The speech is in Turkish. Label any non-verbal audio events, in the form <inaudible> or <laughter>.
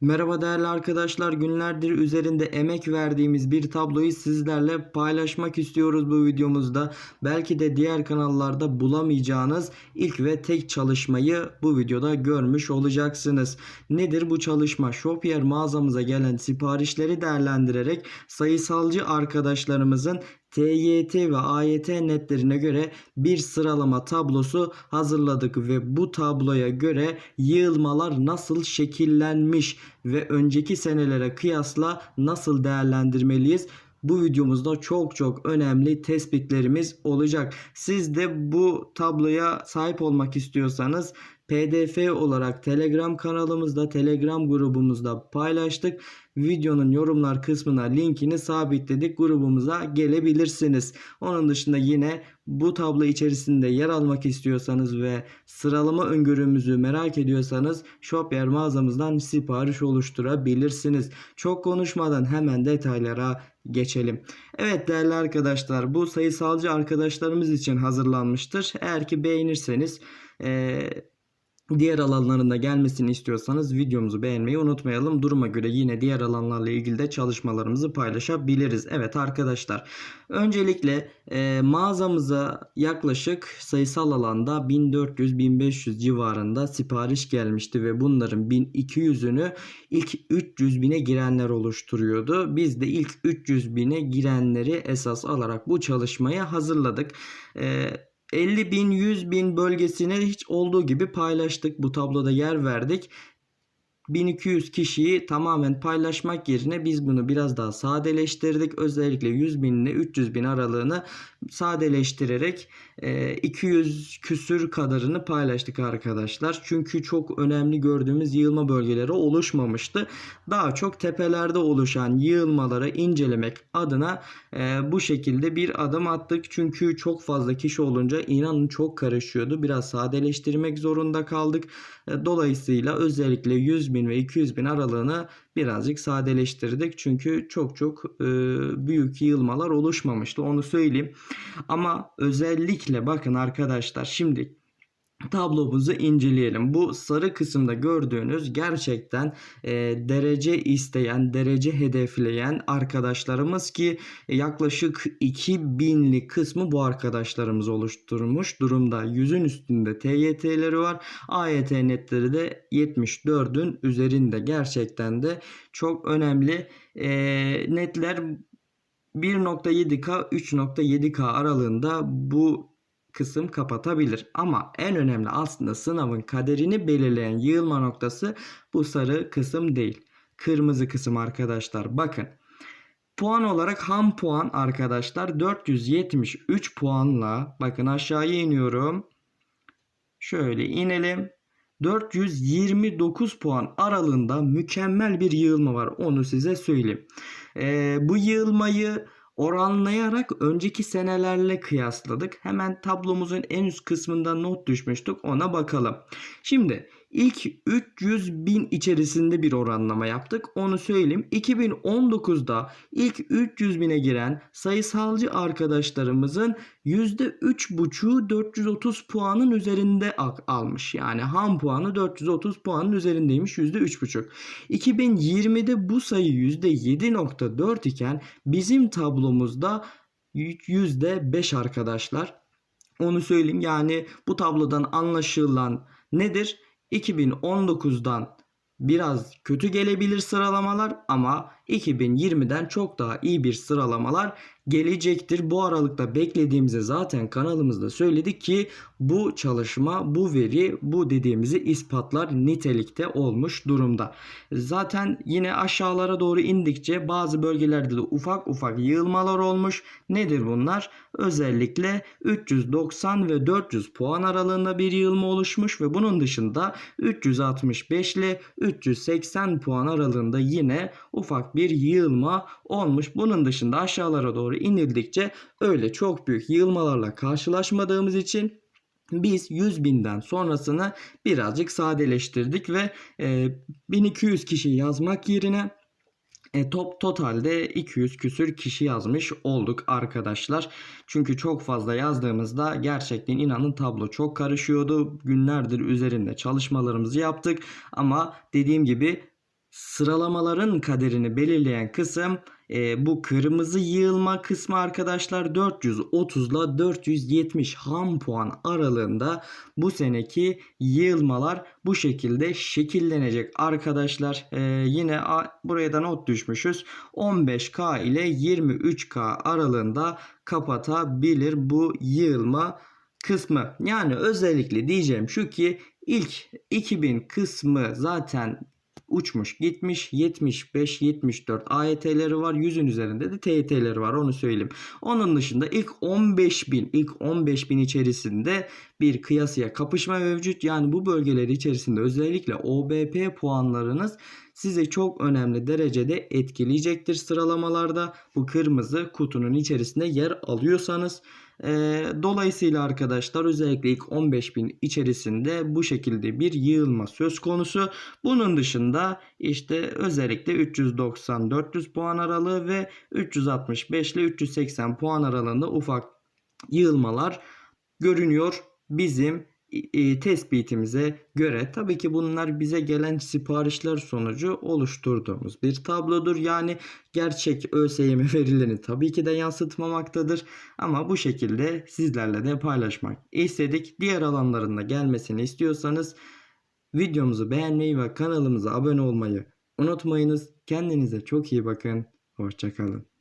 Merhaba değerli arkadaşlar. Günlerdir üzerinde emek verdiğimiz bir tabloyu sizlerle paylaşmak istiyoruz bu videomuzda. Belki de diğer kanallarda bulamayacağınız ilk ve tek çalışmayı bu videoda görmüş olacaksınız. Nedir bu çalışma? Shopier mağazamıza gelen siparişleri değerlendirerek sayısalcı arkadaşlarımızın TYT ve AYT netlerine göre bir sıralama tablosu hazırladık ve bu tabloya göre yığılmalar nasıl şekillenmiş ve önceki senelere kıyasla nasıl değerlendirmeliyiz? Bu videomuzda çok çok önemli tespitlerimiz olacak. Siz de bu tabloya sahip olmak istiyorsanız PDF olarak Telegram kanalımızda, Telegram grubumuzda paylaştık. Videonun yorumlar kısmına linkini sabitledik. Grubumuza gelebilirsiniz. Onun dışında yine bu tablo içerisinde yer almak istiyorsanız ve sıralama öngörümüzü merak ediyorsanız Shopware mağazamızdan sipariş oluşturabilirsiniz. Çok konuşmadan hemen detaylara geçelim. Evet değerli arkadaşlar bu sayısalcı arkadaşlarımız için hazırlanmıştır. Eğer ki beğenirseniz eee Diğer alanlarında gelmesini istiyorsanız videomuzu beğenmeyi unutmayalım. Duruma göre yine diğer alanlarla ilgili de çalışmalarımızı paylaşabiliriz. Evet arkadaşlar öncelikle e, mağazamıza yaklaşık sayısal alanda 1400-1500 civarında sipariş gelmişti ve bunların 1200'ünü ilk 300 bine girenler oluşturuyordu. Biz de ilk 300 bine girenleri esas alarak bu çalışmayı hazırladık. E, 50 bin 100 bin bölgesine hiç olduğu gibi paylaştık. Bu tabloda yer verdik. 1200 kişiyi tamamen paylaşmak yerine biz bunu biraz daha sadeleştirdik. Özellikle 100 bin ile 300 bin aralığını sadeleştirerek 200 küsür kadarını paylaştık arkadaşlar. Çünkü çok önemli gördüğümüz yığılma bölgeleri oluşmamıştı. Daha çok tepelerde oluşan yığılmaları incelemek adına bu şekilde bir adım attık. Çünkü çok fazla kişi olunca inanın çok karışıyordu. Biraz sadeleştirmek zorunda kaldık. Dolayısıyla özellikle 100 bin ve 200 bin aralığını birazcık sadeleştirdik. Çünkü çok çok e, büyük yığılmalar oluşmamıştı onu söyleyeyim. Ama özellikle bakın arkadaşlar şimdi tablomuzu inceleyelim. Bu sarı kısımda gördüğünüz gerçekten e, derece isteyen, derece hedefleyen arkadaşlarımız ki yaklaşık 2000'lik kısmı bu arkadaşlarımız oluşturmuş durumda. Yüzün üstünde TYT'leri var. AYT netleri de 74'ün üzerinde. Gerçekten de çok önemli e, netler 1.7K 3.7K aralığında bu kısım kapatabilir. Ama en önemli aslında sınavın kaderini belirleyen yığılma noktası bu sarı kısım değil. Kırmızı kısım arkadaşlar. Bakın. Puan olarak ham puan arkadaşlar 473 puanla bakın aşağıya iniyorum. Şöyle inelim. 429 puan aralığında mükemmel bir yığılma var. Onu size söyleyeyim. Ee, bu yığılmayı oranlayarak önceki senelerle kıyasladık. Hemen tablomuzun en üst kısmında not düşmüştük. Ona bakalım. Şimdi ilk 300 bin içerisinde bir oranlama yaptık. Onu söyleyeyim. 2019'da ilk 300 bine giren sayısalcı arkadaşlarımızın %3,5'u 430 puanın üzerinde almış. Yani ham puanı 430 puanın üzerindeymiş %3,5. 2020'de bu sayı %7,4 iken bizim tablomuzda %5 arkadaşlar. Onu söyleyeyim yani bu tablodan anlaşılan nedir? 2019'dan biraz kötü gelebilir sıralamalar ama 2020'den çok daha iyi bir sıralamalar gelecektir. Bu aralıkta beklediğimizi zaten kanalımızda söyledik ki bu çalışma, bu veri, bu dediğimizi ispatlar nitelikte olmuş durumda. Zaten yine aşağılara doğru indikçe bazı bölgelerde de ufak ufak yığılmalar olmuş. Nedir bunlar? Özellikle 390 ve 400 puan aralığında bir yığılma oluşmuş ve bunun dışında 365 ile 380 puan aralığında yine ufak bir yığılma olmuş. Bunun dışında aşağılara doğru inildikçe öyle çok büyük yığılmalarla karşılaşmadığımız için biz 100 binden sonrasını birazcık sadeleştirdik ve e, 1200 kişi yazmak yerine e, top totalde 200 küsür kişi yazmış olduk arkadaşlar. Çünkü çok fazla yazdığımızda gerçekten inanın tablo çok karışıyordu. Günlerdir üzerinde çalışmalarımızı yaptık ama dediğim gibi sıralamaların kaderini belirleyen kısım e, bu kırmızı yığılma kısmı arkadaşlar 430 ile 470 ham puan aralığında bu seneki yığılmalar bu şekilde şekillenecek arkadaşlar. E, yine a, buraya da not düşmüşüz. 15K ile 23K aralığında kapatabilir bu yığılma kısmı. Yani özellikle diyeceğim şu ki ilk 2000 kısmı zaten uçmuş gitmiş 75 74 AYT'leri var 100'ün üzerinde de TYT'leri var onu söyleyeyim. Onun dışında ilk 15.000 ilk 15.000 içerisinde bir kıyasıya kapışma mevcut. Yani bu bölgeler içerisinde özellikle OBP puanlarınız sizi çok önemli derecede etkileyecektir sıralamalarda. Bu kırmızı kutunun içerisinde yer alıyorsanız ee, dolayısıyla arkadaşlar özellikle ilk 15.000 içerisinde bu şekilde bir yığılma söz konusu. Bunun dışında işte özellikle 390-400 puan aralığı ve 365 ile 380 puan aralığında ufak yığılmalar görünüyor bizim e, tespitimize göre tabii ki bunlar bize gelen siparişler sonucu oluşturduğumuz bir tablodur. Yani gerçek ÖSYM <laughs> verilerini tabii ki de yansıtmamaktadır. Ama bu şekilde sizlerle de paylaşmak istedik. Diğer alanlarında gelmesini istiyorsanız videomuzu beğenmeyi ve kanalımıza abone olmayı unutmayınız. Kendinize çok iyi bakın. Hoşçakalın.